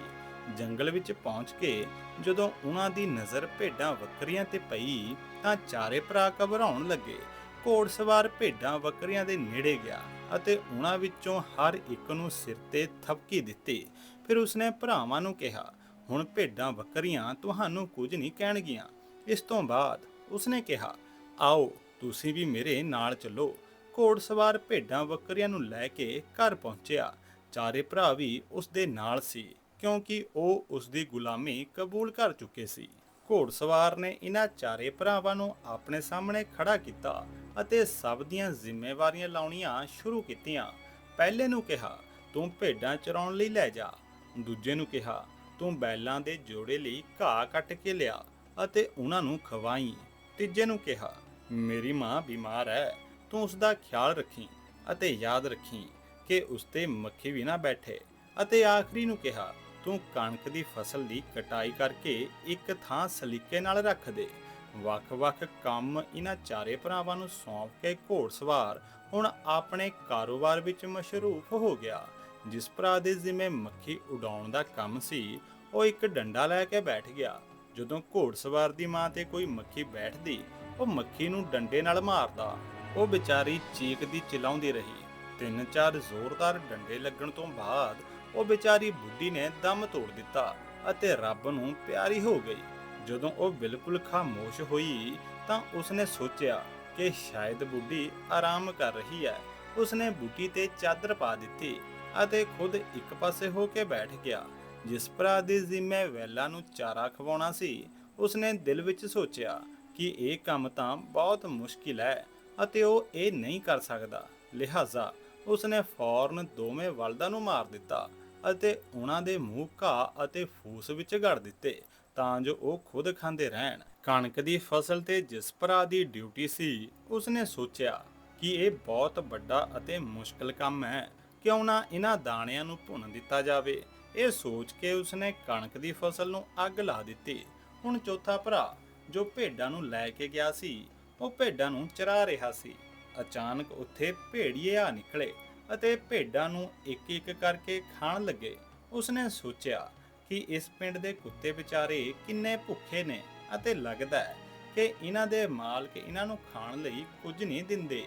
ਜੰਗਲ ਵਿੱਚ ਪਹੁੰਚ ਕੇ ਜਦੋਂ ਉਹਨਾਂ ਦੀ ਨਜ਼ਰ ਭੇਡਾਂ ਬੱਕਰੀਆਂ ਤੇ ਪਈ ਤਾਂ ਚਾਰੇ ਭਰਾ ਘਬਰਾਉਣ ਲੱਗੇ। ਘੋੜਸਵਾਰ ਭੇਡਾਂ ਬੱਕਰੀਆਂ ਦੇ ਨੇੜੇ ਗਿਆ ਅਤੇ ਉਹਨਾਂ ਵਿੱਚੋਂ ਹਰ ਇੱਕ ਨੂੰ ਸਿਰ ਤੇ ਥਪਕੀ ਦਿੱਤੀ। ਫਿਰ ਉਸਨੇ ਭਰਾਵਾਂ ਨੂੰ ਕਿਹਾ, ਹੁਣ ਭੇਡਾਂ ਬੱਕਰੀਆਂ ਤੁਹਾਨੂੰ ਕੁਝ ਨਹੀਂ ਕਹਿਣਗੀਆਂ। ਇਸ ਤੋਂ ਬਾਅਦ ਉਸਨੇ ਕਿਹਾ, ਆਓ, ਤੁਸੀਂ ਵੀ ਮੇਰੇ ਨਾਲ ਚੱਲੋ। ਘੋੜਸਵਾਰ ਭੇਡਾਂ ਬੱਕਰੀਆਂ ਨੂੰ ਲੈ ਕੇ ਘਰ ਪਹੁੰਚਿਆ। ਚਾਰੇ ਭਰਾ ਵੀ ਉਸ ਦੇ ਨਾਲ ਸੀ, ਕਿਉਂਕਿ ਉਹ ਉਸ ਦੀ ਗੁਲਾਮੀ ਕਬੂਲ ਕਰ ਚੁੱਕੇ ਸੀ। ਘੋੜਸਵਾਰ ਨੇ ਇਹਨਾਂ ਚਾਰੇ ਭਰਾਵਾਂ ਨੂੰ ਆਪਣੇ ਸਾਹਮਣੇ ਖੜਾ ਕੀਤਾ ਅਤੇ ਸਭ ਦੀਆਂ ਜ਼ਿੰਮੇਵਾਰੀਆਂ ਲਾਉਣੀਆਂ ਸ਼ੁਰੂ ਕੀਤੀਆਂ। ਪਹਿਲੇ ਨੂੰ ਕਿਹਾ, ਤੂੰ ਭੇਡਾਂ ਚਰਾਉਣ ਲਈ ਲੈ ਜਾ। ਦੂਜੇ ਨੂੰ ਕਿਹਾ, ਤੂੰ ਬੈਲਾਂ ਦੇ ਜੋੜੇ ਲਈ ਘਾਹ ਕੱਟ ਕੇ ਲਿਆ। ਅਤੇ ਉਹਨਾਂ ਨੂੰ ਖਵਾਈ। ਤੀਜੇ ਨੂੰ ਕਿਹਾ, ਮੇਰੀ ਮਾਂ ਬਿਮਾਰ ਹੈ ਤੂੰ ਉਸ ਦਾ ਖਿਆਲ ਰੱਖੀ ਅਤੇ ਯਾਦ ਰੱਖੀ ਕਿ ਉਸ ਤੇ ਮੱਖੀ ਵੀ ਨਾ ਬੈਠੇ। ਅਤੇ ਆਖਰੀ ਨੂੰ ਕਿਹਾ, ਤੂੰ ਕਣਕ ਦੀ ਫਸਲ ਦੀ ਕਟਾਈ ਕਰਕੇ ਇੱਕ ਥਾਂ ਸਲੀਕੇ ਨਾਲ ਰੱਖ ਦੇ। ਵੱਖ-ਵੱਖ ਕੰਮ ਇਹਨਾਂ ਚਾਰੇ ਭਰਾਵਾਂ ਨੂੰ ਸੌਂਪ ਕੇ ਘੋੜਸਵਾਰ ਹੁਣ ਆਪਣੇ ਕਾਰੋਬਾਰ ਵਿੱਚ ਮਸ਼ਰੂਫ ਹੋ ਗਿਆ। ਜਿਸ ਭਰਾ ਦੇ ਜ਼ਿੰਮੇ ਮੱਖੀ ਉਡਾਉਣ ਦਾ ਕੰਮ ਸੀ, ਉਹ ਇੱਕ ਡੰਡਾ ਲੈ ਕੇ ਬੈਠ ਗਿਆ। ਜਦੋਂ ਘੋੜਸਵਾਰ ਦੀ ਮਾਂ ਤੇ ਕੋਈ ਮੱਖੀ ਬੈਠਦੀ, ਉਹ ਮੱਖੀ ਨੂੰ ਡੰਡੇ ਨਾਲ ਮਾਰਦਾ। ਉਹ ਵਿਚਾਰੀ ਚੀਕਦੀ ਚਿਲਾਉਂਦੀ ਰਹੀ। ਤਿੰਨ ਚਾਰ ਜ਼ੋਰਦਾਰ ਡੰਡੇ ਲੱਗਣ ਤੋਂ ਬਾਅਦ ਉਹ ਵਿਚਾਰੀ ਬੁੱਢੀ ਨੇ ਦਮ ਤੋੜ ਦਿੱਤਾ ਅਤੇ ਰੱਬ ਨੂੰ ਪਿਆਰੀ ਹੋ ਗਈ। ਜਦੋਂ ਉਹ ਬਿਲਕੁਲ ਖਾਮੋਸ਼ ਹੋਈ, ਤਾਂ ਉਸਨੇ ਸੋਚਿਆ ਕਿ ਸ਼ਾਇਦ ਬੁੱਢੀ ਆਰਾਮ ਕਰ ਰਹੀ ਹੈ। ਉਸਨੇ ਬੁੱਢੀ ਤੇ ਚਾਦਰ ਪਾ ਦਿੱਤੀ ਅਤੇ ਖੁਦ ਇੱਕ ਪਾਸੇ ਹੋ ਕੇ ਬੈਠ ਗਿਆ। ਜਿਸ ਭਰਾ ਦੀ ਜ਼ਿੰਮੇ ਵੈਲਾ ਨੂੰ ਚਾਰਾ ਖਵਾਉਣਾ ਸੀ। ਉਸਨੇ ਦਿਲ ਵਿੱਚ ਸੋਚਿਆ ਕਿ ਇਹ ਕੰਮ ਤਾਂ ਬਹੁਤ ਮੁਸ਼ਕਿਲ ਹੈ ਅਤੇ ਉਹ ਇਹ ਨਹੀਂ ਕਰ ਸਕਦਾ। ਲਿਹਾਜ਼ਾ ਉਸਨੇ ਫੌਰਨ ਦੋਵੇਂ ਵਲਦਾਂ ਨੂੰ ਮਾਰ ਦਿੱਤਾ ਅਤੇ ਉਹਨਾਂ ਦੇ ਮੂੰਹ ਘਾਹ ਅਤੇ ਫੂਸ ਵਿੱਚ ਗੜ ਦਿੱਤੇ ਤਾਂ ਜੋ ਉਹ ਖੁਦ ਖਾਂਦੇ ਰਹਿਣ। ਕਣਕ ਦੀ ਫਸਲ ਤੇ ਜਿਸ ਭਰਾ ਦੀ ਡਿਊਟੀ ਸੀ, ਉਸਨੇ ਸੋਚਿਆ ਕਿ ਇਹ ਬਹੁਤ ਵੱਡਾ ਅਤੇ ਮੁਸ਼ਕਲ ਕੰਮ ਹੈ। ਕਿਉਂ ਨਾ ਇਹਨਾਂ ਦਾਣਿਆਂ ਨੂੰ ਭੁੰਨ ਦਿੱਤਾ ਜਾਵੇ ਇਹ ਸੋਚ ਕੇ ਉਸਨੇ ਕਣਕ ਦੀ ਫਸਲ ਨੂੰ ਅੱਗ ਲਾ ਦਿੱਤੀ। ਹੁਣ ਚੌਥਾ ਭਰਾ, ਜੋ ਭੇਡਾਂ ਨੂੰ ਲੈ ਕੇ ਗਿਆ ਸੀ, ਉਹ ਭੇਡਾਂ ਨੂੰ ਚਰਾ ਰਿਹਾ ਸੀ। ਅਚਾਨਕ ਉੱਥੇ ਭੇੜੀਏ ਆ ਨਿਕਲੇ ਅਤੇ ਭੇਡਾਂ ਨੂੰ ਇੱਕ ਇੱਕ ਕਰਕੇ ਖਾਣ ਲੱਗੇ। ਉਸਨੇ ਸੋਚਿਆ ਕਿ ਇਸ ਪਿੰਡ ਦੇ ਕੁੱਤੇ ਵਿਚਾਰੇ ਕਿੰਨੇ ਭੁੱਖੇ ਨੇ ਅਤੇ ਲੱਗਦਾ ਹੈ ਕਿ ਇਹਨਾਂ ਦੇ ਮਾਲਕ ਇਹਨਾਂ ਨੂੰ ਖਾਣ ਲਈ ਕੁਝ ਨਹੀਂ ਦਿੰਦੇ।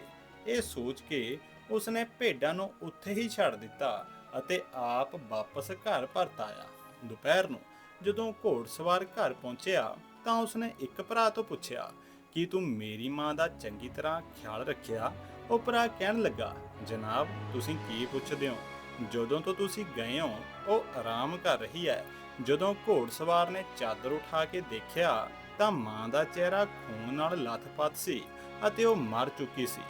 ਇਹ ਸੋਚ ਕੇ ਉਸਨੇ ਭੇਡਾਂ ਨੂੰ ਉੱਥੇ ਹੀ ਛੱਡ ਦਿੱਤਾ ਅਤੇ ਆਪ ਵਾਪਸ ਘਰ ਪਰਤ ਆਇਆ। ਦੁਪਹਿਰ ਨੂੰ ਜਦੋਂ ਘੋੜਸਵਾਰ ਘਰ ਪਹੁੰਚਿਆ ਤਾਂ ਉਸਨੇ ਇੱਕ ਭਰਾ ਤੋਂ ਪੁੱਛਿਆ, ਕਿ ਤੂੰ ਮੇਰੀ ਮਾਂ ਦਾ ਚੰਗੀ ਤਰ੍ਹਾਂ ਖਿਆਲ ਰੱਖਿਆ? ਉਹ ਭਰਾ ਕਹਿਣ ਲੱਗਾ, ਜਨਾਬ, ਤੁਸੀਂ ਕੀ ਪੁੱਛਦੇ ਹੋ? ਜਦੋਂ ਤੋਂ ਤੁਸੀਂ ਗਏ ਹੋ, ਉਹ ਆਰਾਮ ਕਰ ਰਹੀ ਹੈ। ਜਦੋਂ ਘੋੜਸਵਾਰ ਨੇ ਚਾਦਰ ਉਠਾ ਕੇ ਦੇਖਿਆ ਤਾਂ ਮਾਂ ਦਾ ਚਿਹਰਾ ਖੂਨ ਨਾਲ ਲੱਥਪੱਥ ਸੀ ਅਤੇ ਉਹ ਮਰ ਚੁੱਕੀ ਸੀ।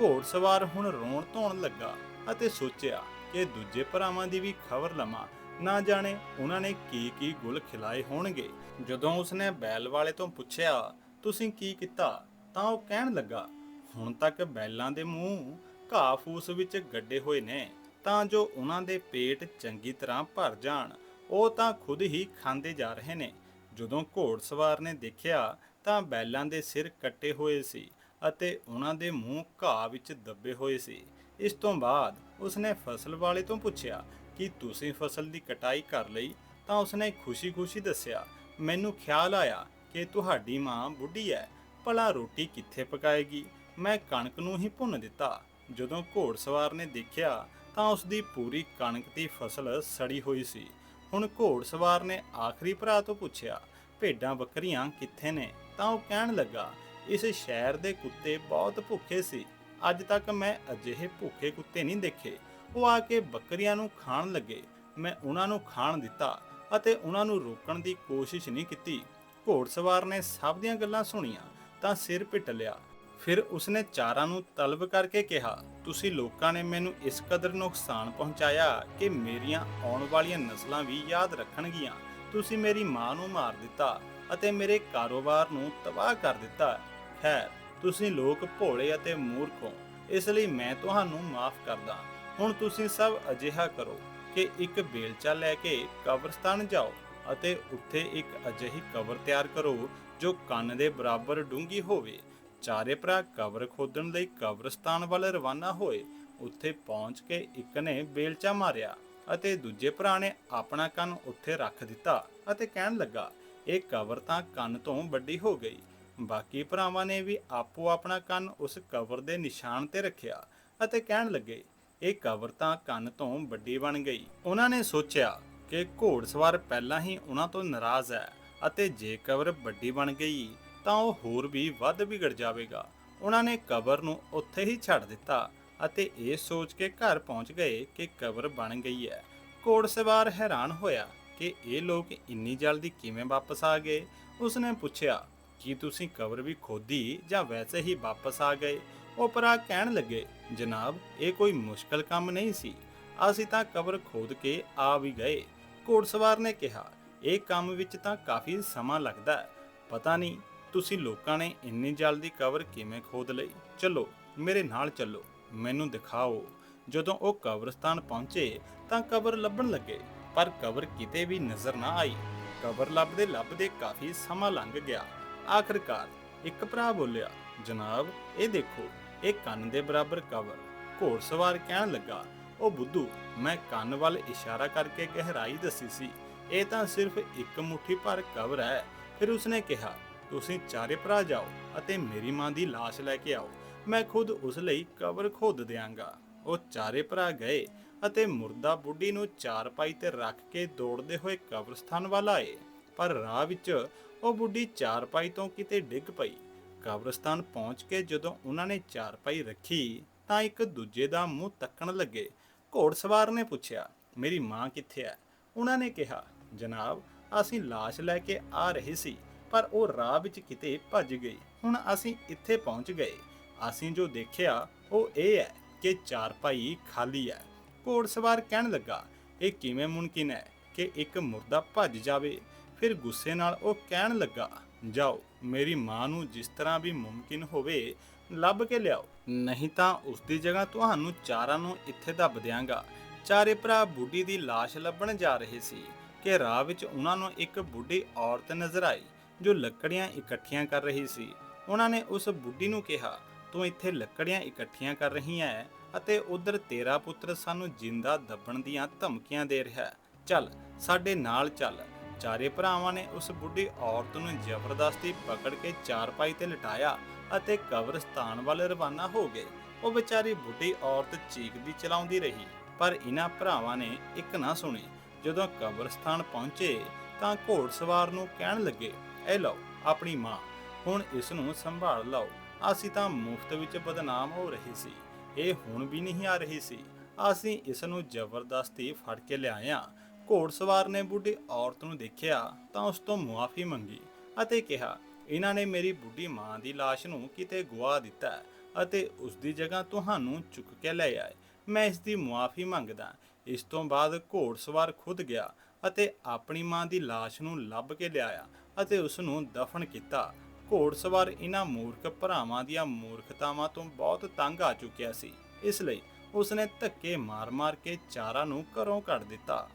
ਘੋੜਸਵਾਰ ਹੁਣ ਰੋਣ ਧੋਣ ਲੱਗਾ ਅਤੇ ਸੋਚਿਆ ਕਿ ਦੂਜੇ ਭਰਾਵਾਂ ਦੀ ਵੀ ਖਬਰ ਲਵਾਂ। ਨਾ ਜਾਣੇ ਉਹਨਾਂ ਨੇ ਕੀ ਕੀ ਗੁਲ ਖਿਲਾਏ ਹੋਣਗੇ। ਜਦੋਂ ਉਸਨੇ ਬੈਲ ਵਾਲੇ ਤੋਂ ਪੁੱਛਿਆ, ਤੁਸੀਂ ਕੀ ਕੀਤਾ? ਤਾਂ ਉਹ ਕਹਿਣ ਲੱਗਾ, ਹੁਣ ਤੱਕ ਬੈਲਾਂ ਦੇ ਮੂੰਹ ਘਾਹ ਫੂਸ ਵਿੱਚ ਗੱਡੇ ਹੋਏ ਨੇ, ਤਾਂ ਜੋ ਉਹਨਾਂ ਦੇ ਪੇਟ ਚੰਗੀ ਤਰ੍ਹਾਂ ਭਰ ਜਾਣ। ਉਹ ਤਾਂ ਖੁਦ ਹੀ ਖਾਂਦੇ ਜਾ ਰਹੇ ਨੇ। ਜਦੋਂ ਘੋੜਸਵਾਰ ਨੇ ਦੇਖਿਆ, ਤਾਂ ਬੈਲਾਂ ਦੇ ਸਿਰ ਕੱਟੇ ਹੋਏ ਸੀ ਅਤੇ ਉਹਨਾਂ ਦੇ ਮੂੰਹ ਘਾਹ ਵਿੱਚ ਦੱਬੇ ਹੋਏ ਸੀ। ਇਸ ਤੋਂ ਬਾਅਦ ਉਸਨੇ ਫਸਲ ਵਾਲੇ ਤੋਂ ਪੁੱਛਿਆ ਕਿ ਤੁਸੀਂ ਫਸਲ ਦੀ ਕਟਾਈ ਕਰ ਲਈ ਤਾਂ ਉਸਨੇ ਖੁਸ਼ੀ-ਖੁਸ਼ੀ ਦੱਸਿਆ, ਮੈਨੂੰ ਖਿਆਲ ਆਇਆ ਕਿ ਤੁਹਾਡੀ ਮਾਂ ਬੁੱਢੀ ਹੈ ਭਲਾ ਰੋਟੀ ਕਿੱਥੇ ਪਕਾਏਗੀ? ਮੈਂ ਕਣਕ ਨੂੰ ਹੀ ਭੁੰਨ ਦਿੱਤਾ। ਜਦੋਂ ਘੋੜਸਵਾਰ ਨੇ ਦੇਖਿਆ ਤਾਂ ਉਸ ਦੀ ਪੂਰੀ ਕਣਕ ਦੀ ਫਸਲ ਸੜੀ ਹੋਈ ਸੀ। ਹੁਣ ਘੋੜਸਵਾਰ ਨੇ ਆਖਰੀ ਭਰਾ ਤੋਂ ਪੁੱਛਿਆ, ਭੇਡਾਂ ਬੱਕਰੀਆਂ ਕਿੱਥੇ ਨੇ? ਤਾਂ ਉਹ ਕਹਿਣ ਲੱਗਾ, ਇਸ ਸ਼ਹਿਰ ਦੇ ਕੁੱਤੇ ਬਹੁਤ ਭੁੱਖੇ ਸੀ। ਅੱਜ ਤੱਕ ਮੈਂ ਅਜਿਹੇ ਭੁੱਖੇ ਕੁੱਤੇ ਨਹੀਂ ਦੇਖੇ। ਉਹ ਆ ਕੇ ਬੱਕਰੀਆਂ ਨੂੰ ਖਾਣ ਲੱਗੇ। ਮੈਂ ਉਹਨਾਂ ਨੂੰ ਖਾਣ ਦਿੱਤਾ ਅਤੇ ਉਹਨਾਂ ਨੂੰ ਰੋਕਣ ਦੀ ਕੋਸ਼ਿਸ਼ ਨਹੀਂ ਕੀਤੀ। ਘੋੜਸਵਾਰ ਨੇ ਸਭ ਦੀਆਂ ਗੱਲਾਂ ਸੁਣੀਆਂ ਤਾਂ ਸਿਰ ਪਿੱਟ ਲਿਆ। ਫਿਰ ਉਸਨੇ ਚਾਰਾਂ ਨੂੰ ਤਲਬ ਕਰਕੇ ਕਿਹਾ, ਤੁਸੀਂ ਲੋਕਾਂ ਨੇ ਮੈਨੂੰ ਇਸ ਕਦਰ ਨੁਕਸਾਨ ਪਹੁੰਚਾਇਆ ਕਿ ਮੇਰੀਆਂ ਆਉਣ ਵਾਲੀਆਂ ਨਸਲਾਂ ਵੀ ਯਾਦ ਰੱਖਣਗੀਆਂ। ਤੁਸੀਂ ਮੇਰੀ ਮਾਂ ਨੂੰ ਮਾਰ ਦਿੱਤਾ ਅਤੇ ਮੇਰੇ ਕਾਰੋਬਾਰ ਨੂੰ ਤਬਾਹ ਕਰ ਦਿੱਤਾ। ਖੈਰ ਤੁਸੀਂ ਲੋਕ ਭੋਲੇ ਅਤੇ ਮੂਰਖ ਹੋ। ਇਸ ਲਈ ਮੈਂ ਤੁਹਾਨੂੰ ਮਾਫ ਕਰਦਾ ਹੁਣ ਤੁਸੀਂ ਸਭ ਅਜਿਹਾ ਕਰੋ ਕਿ ਇੱਕ ਬੇਲਚਾ ਲੈ ਕੇ ਕਬਰਸਤਾਨ ਜਾਓ ਅਤੇ ਉੱਥੇ ਇੱਕ ਅਜਿਹੀ ਕਬਰ ਤਿਆਰ ਕਰੋ ਜੋ ਕੰਨ ਦੇ ਬਰਾਬਰ ਡੂੰਗੀ ਹੋਵੇ। ਚਾਰੇ ਭਰਾ ਕਬਰ ਖੋਦਣ ਲਈ ਕਬਰਸਤਾਨ ਵੱਲ ਰਵਾਨਾ ਹੋਏ। ਉੱਥੇ ਪਹੁੰਚ ਕੇ ਇੱਕ ਨੇ ਬੇਲਚਾ ਮਾਰਿਆ ਅਤੇ ਦੂਜੇ ਭਰਾ ਨੇ ਆਪਣਾ ਕੰਨ ਉੱਥੇ ਰੱਖ ਦਿੱਤਾ ਅਤੇ ਕਹਿਣ ਲੱਗਾ, ਇਹ ਕਬਰ ਤਾਂ ਕੰਨ ਤੋਂ ਵੱਡੀ ਹੋ ਗਈ। ਬਾਕੀ ਭਰਾਵਾਂ ਨੇ ਵੀ ਆਪੋ ਆਪਣਾ ਕੰਨ ਉਸ ਕਬਰ ਦੇ ਨਿਸ਼ਾਨ ਤੇ ਰੱਖਿਆ ਅਤੇ ਕਹਿਣ ਲੱਗੇ, ਇਹ ਕਬਰ ਤਾਂ ਕੰਨ ਤੋਂ ਵੱਡੀ ਬਣ ਗਈ। ਉਹਨਾਂ ਨੇ ਸੋਚਿਆ ਕਿ ਘੋੜਸਵਾਰ ਪਹਿਲਾਂ ਹੀ ਉਹਨਾਂ ਤੋਂ ਨਾਰਾਜ਼ ਹੈ ਅਤੇ ਜੇ ਕਬਰ ਵੱਡੀ ਬਣ ਗਈ, ਤਾਂ ਉਹ ਹੋਰ ਵੀ ਵੱਧ ਵਿਗੜ ਜਾਵੇਗਾ। ਉਹਨਾਂ ਨੇ ਕਬਰ ਨੂੰ ਉੱਥੇ ਹੀ ਛੱਡ ਦਿੱਤਾ ਅਤੇ ਇਹ ਸੋਚ ਕੇ ਘਰ ਪਹੁੰਚ ਗਏ ਕਿ ਕਬਰ ਬਣ ਗਈ ਹੈ। ਘੋੜਸਵਾਰ ਹੈਰਾਨ ਹੋਇਆ ਕਿ ਇਹ ਲੋਕ ਇੰਨੀ ਜਲਦੀ ਕਿਵੇਂ ਵਾਪਸ ਆ ਗਏ। ਉਸਨੇ ਪੁੱਛਿਆ ਕੀ ਤੁਸੀਂ ਕਬਰ ਵੀ ਖੋਦੀ ਜਾਂ ਵੈਸੇ ਹੀ ਵਾਪਸ ਆ ਗਏ? ਉਹ ਭਰਾ ਕਹਿਣ ਲੱਗੇ, ਜਨਾਬ, ਇਹ ਕੋਈ ਮੁਸ਼ਕਲ ਕੰਮ ਨਹੀਂ ਸੀ। ਅਸੀਂ ਤਾਂ ਕਬਰ ਖੋਦ ਕੇ ਆ ਵੀ ਗਏ। ਘੋੜਸਵਾਰ ਨੇ ਕਿਹਾ, ਇਹ ਕੰਮ ਵਿੱਚ ਤਾਂ ਕਾਫੀ ਸਮਾਂ ਲੱਗਦਾ ਹੈ। ਪਤਾ ਨਹੀਂ, ਤੁਸੀਂ ਲੋਕਾਂ ਨੇ ਇੰਨੀ ਜਲਦੀ ਕਬਰ ਕਿਵੇਂ ਖੋਦ ਲਈ? ਚਲੋ, ਮੇਰੇ ਨਾਲ ਚੱਲੋ। ਮੈਨੂੰ ਦਿਖਾਓ। ਜਦੋਂ ਉਹ ਕਬਰਸਤਾਨ ਪਹੁੰਚੇ, ਤਾਂ ਕਬਰ ਲੱਭਣ ਲੱਗੇ, ਪਰ ਕਬਰ ਕਿਤੇ ਵੀ ਨਜ਼ਰ ਨਾ ਆਈ। ਕਬਰ ਲੱਭਦੇ ਲੱਭਦੇ ਕਾਫੀ ਸਮਾਂ ਲੰਘ ਗਿਆ। ਆਖਰਕਾਰ ਇੱਕ ਭਰਾ ਬੋਲਿਆ, ਜਨਾਬ, ਇਹ ਦੇਖੋ, ਇਹ ਕੰਨ ਦੇ ਬਰਾਬਰ ਕਬਰ ਘੋੜਸਵਾਰ ਕਹਿਣ ਲੱਗਾ ਉਹ ਬੁੱਧੂ, ਮੈਂ ਕੰਨ ਵੱਲ ਇਸ਼ਾਰਾ ਕਰਕੇ ਗਹਿਰਾਈ ਦੱਸੀ ਸੀ। ਇਹ ਤਾਂ ਸਿਰਫ ਇੱਕ ਮੁਠੀ ਭਰ ਕਵਰ ਹੈ। ਫਿਰ ਉਸਨੇ ਕਿਹਾ, ਤੁਸੀਂ ਚਾਰੇ ਭਰਾ ਜਾਓ ਅਤੇ ਮੇਰੀ ਮਾਂ ਦੀ ਲਾਸ਼ ਲੈ ਕੇ ਆਓ। ਮੈਂ ਖੁਦ ਉਸ ਲਈ ਕਬਰ ਖੋਦ ਦਿਆਂਗਾ। ਉਹ ਚਾਰੇ ਭਰਾ ਗਏ ਅਤੇ ਮੁਰਦਾ ਬੁੱਢੀ ਨੂੰ ਚਾਰਪਾਈ ਤੇ ਰੱਖ ਕੇ ਦੌੜਦੇ ਹੋਏ ਕਬਰਸਤਾਨ ਵੱਲ ਆਏ। ਪਰ ਰਾਹ ਵਿੱਚ ਉਹ ਬੁੱਢੀ ਚਾਰਪਾਈ ਤੋਂ ਕਿਤੇ ਡਿੱਗ ਪਈ। ਕਬਰਸਤਾਨ ਪਹੁੰਚ ਕੇ ਜਦੋਂ ਉਹਨਾਂ ਨੇ ਚਾਰਪਾਈ ਰੱਖੀ ਤਾਂ ਇੱਕ ਦੂਜੇ ਦਾ ਮੂੰਹ ਤੱਕਣ ਲੱਗੇ। ਘੋੜਸਵਾਰ ਨੇ ਪੁੱਛਿਆ, ਮੇਰੀ ਮਾਂ ਕਿੱਥੇ ਹੈ ਉਹਨਾਂ ਨੇ ਕਿਹਾ, ਜਨਾਬ, ਅਸੀਂ ਲਾਸ਼ ਲੈ ਕੇ ਆ ਰਹੇ ਸੀ, ਪਰ ਉਹ ਰਾਹ ਵਿੱਚ ਕਿਤੇ ਭੱਜ ਗਈ। ਹੁਣ ਅਸੀਂ ਇੱਥੇ ਪਹੁੰਚ ਗਏ। ਅਸੀਂ ਜੋ ਦੇਖਿਆ, ਉਹ ਇਹ ਹੈ ਕਿ ਚਾਰਪਾਈ ਖਾਲੀ ਹੈ ਘੋੜਸਵਾਰ ਕਹਿਣ ਲੱਗਾ, ਇਹ ਕਿਵੇਂ ਮੁਮਕਿਨ ਹੈ ਕਿ ਇੱਕ ਮੁਰਦਾ ਭੱਜ ਜਾਵੇ? ਫਿਰ ਗੁੱਸੇ ਨਾਲ ਉਹ ਕਹਿਣ ਲੱਗਾ, ਜਾਓ, ਮੇਰੀ ਮਾਂ ਨੂੰ ਜਿਸ ਤਰ੍ਹਾਂ ਵੀ ਮੁਮਕਿਨ ਹੋਵੇ, ਲੱਭ ਕੇ ਲਿਆਓ। ਨਹੀਂ ਤਾਂ ਉਸ ਦੀ ਜਗ੍ਹਾ ਤੁਹਾਨੂੰ ਚਾਰਾਂ ਨੂੰ ਇੱਥੇ ਦੱਬ ਦਿਆਂਗਾ। ਚਾਰੇ ਭਰਾ ਬੁੱਢੀ ਦੀ ਲਾਸ਼ ਲੱਭਣ ਜਾ ਰਹੇ ਸੀ, ਕਿ ਰਾਹ ਵਿੱਚ ਉਹਨਾਂ ਨੂੰ ਇੱਕ ਬੁੱਢੀ ਔਰਤ ਨਜ਼ਰ ਆਈ, ਜੋ ਲੱਕੜੀਆਂ ਇਕੱਠੀਆਂ ਕਰ ਰਹੀ ਸੀ। ਉਹਨਾਂ ਨੇ ਉਸ ਬੁੱਢੀ ਨੂੰ ਕਿਹਾ, ਤੂੰ ਇੱਥੇ ਲੱਕੜੀਆਂ ਇਕੱਠੀਆਂ ਕਰ ਰਹੀ ਹੈ ਅਤੇ ਉਧਰ ਤੇਰਾ ਪੁੱਤਰ ਸਾਨੂੰ ਜਿੰਦਾ ਦੱਬਣ ਦੀਆਂ ਧਮਕੀਆਂ ਦੇ ਰਿਹਾ ਹੈ। ਚੱਲ, ਸਾਡੇ ਨਾਲ ਚੱਲ। ਚਾਰੇ ਭਰਾਵਾਂ ਨੇ ਉਸ ਬੁੱਢੀ ਔਰਤ ਨੂੰ ਜ਼ਬਰਦਸਤੀ ਪਕੜ ਕੇ ਚਾਰਪਾਈ ਤੇ ਲਟਾਇਆ ਅਤੇ ਕਬਰਸਤਾਨ ਵੱਲ ਰਵਾਨਾ ਹੋ ਗਏ। ਉਹ ਵਿਚਾਰੀ ਬੁੱਢੀ ਔਰਤ ਚੀਕਦੀ ਚਲਾਉਂਦੀ ਰਹੀ, ਪਰ ਇਹਨਾਂ ਭਰਾਵਾਂ ਨੇ ਇੱਕ ਨਾ ਸੁਣੀ। ਜਦੋਂ ਕਬਰਸਤਾਨ ਪਹੁੰਚੇ ਤਾਂ ਘੋੜਸਵਾਰ ਨੂੰ ਕਹਿਣ ਲੱਗੇ, ਇਹ ਲਓ, ਆਪਣੀ ਮਾਂ, ਹੁਣ ਇਸ ਨੂੰ ਸੰਭਾਲ ਲਓ। ਅਸੀਂ ਤਾਂ ਮੁਫਤ ਵਿੱਚ ਬਦਨਾਮ ਹੋ ਰਹੇ ਸੀ। ਇਹ ਹੁਣ ਵੀ ਨਹੀਂ ਆ ਰਹੀ ਸੀ। ਅਸੀਂ ਇਸ ਨੂੰ ਜ਼ਬਰਦਸਤੀ ਫੜ ਕੇ ਲਿਆਇਆ ਘੋੜਸਵਾਰ ਨੇ ਬੁੱਢੀ ਔਰਤ ਨੂੰ ਦੇਖਿਆ ਤਾਂ ਉਸ ਤੋਂ ਮੁਆਫੀ ਮੰਗੀ ਅਤੇ ਕਿਹਾ, ਇਹਨਾਂ ਨੇ ਮੇਰੀ ਬੁੱਢੀ ਮਾਂ ਦੀ ਲਾਸ਼ ਨੂੰ ਕਿਤੇ ਗਵਾ ਦਿੱਤਾ ਅਤੇ ਉਸ ਦੀ ਜਗ੍ਹਾ ਤੁਹਾਨੂੰ ਚੁੱਕ ਕੇ ਲੈ ਆਏ। ਮੈਂ ਇਸ ਦੀ ਮੁਆਫੀ ਮੰਗਦਾ। ਇਸ ਤੋਂ ਬਾਅਦ ਘੋੜਸਵਾਰ ਖੁਦ ਗਿਆ ਅਤੇ ਆਪਣੀ ਮਾਂ ਦੀ ਲਾਸ਼ ਨੂੰ ਲੱਭ ਕੇ ਲਿਆਇਆ ਅਤੇ ਉਸ ਨੂੰ ਦਫਨ ਕੀਤਾ। ਘੋੜਸਵਾਰ ਇਹਨਾਂ ਮੂਰਖ ਭਰਾਵਾਂ ਦੀਆਂ ਮੂਰਖਤਾਵਾਂ ਤੋਂ ਬਹੁਤ ਤੰਗ ਆ ਚੁੱਕਿਆ ਸੀ। ਇਸ ਲਈ ਉਸਨੇ ਧੱਕੇ ਮਾਰ-ਮਾਰ ਕੇ ਚਾਰਾਂ ਨੂੰ ਘਰੋਂ ਕੱਢ ਦਿੱਤਾ।